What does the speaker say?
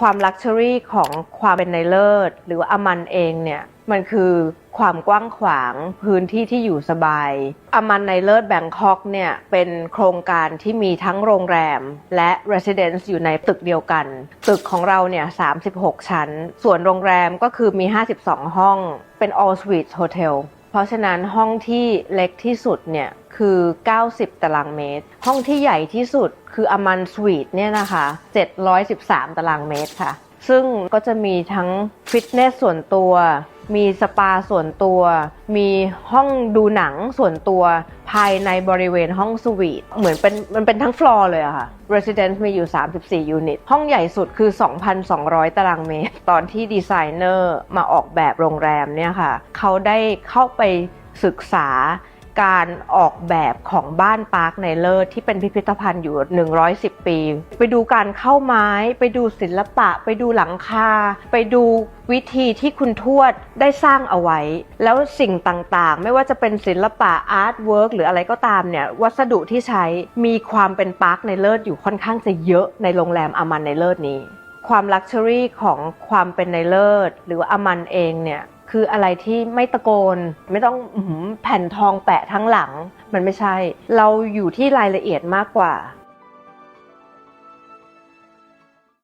ความลักชัวรี่ของความเป็นในเลิศ หรือว่าอามันเองเนี่ยมันคือความกว้างขวางพื้นที่ที่อยู่สบายอามันในเลิศแบงคอกเนี่ยเป็นโครงการที่มีทั้งโรงแรมและ residence อยู่ในตึกเดียวกัน ตึกของเราเนี่ย 36 ชั้น ส่วนโรงแรมก็คือมี 52 ห้องเป็น all suite hotel เพราะฉะนั้นห้องที่เล็กที่สุดเนี่ยคือ 90 ตารางเมตร ห้องที่ใหญ่ที่สุดคืออมันสวีทเนี่ยนะคะ 713 ตารางเมตรค่ะ ซึ่งก็จะมีทั้งฟิตเนสส่วนตัว มีสปาส่วนตัว มีห้องดูหนังส่วนตัวภายในบริเวณห้องสวีท เหมือนเป็นมันเป็นทั้งฟลอร์เลยอะค่ะ Residence มีอยู่ 34 ยูนิต ห้องใหญ่สุดคือ 2,200 ตารางเมตร ตอนที่ดีไซเนอร์มาออกแบบโรงแรมเนี่ยค่ะ เขาได้เข้าไปศึกษา การออกแบบของบ้านปาร์คในเลิศที่เป็นพิพิธภัณฑ์อยู่ 110 ปี ไปดูการเข้าไม้ ไปดูศิลปะ ไปดูหลังคา ไปดูวิธีที่คุณทวดได้สร้างเอาไว้ แล้วสิ่งต่างๆ ไม่ว่าจะเป็นศิลปะอาร์ตเวิร์กหรืออะไรก็ตามเนี่ย วัสดุที่ใช้มีความเป็นปาร์คในเลิศอยู่ค่อนข้างจะเยอะในโรงแรมอามันในเลิศนี้ ความลักชัวรี่ของความเป็นในเลิศ หรือว่าอามันเองเนี่ย คืออะไรที่ไม่ตะโกน ไม่ต้องอแผ่นทองแปะทั้งหลัง มันไม่ใช่ เราอยู่ที่รายละเอียดมากกว่า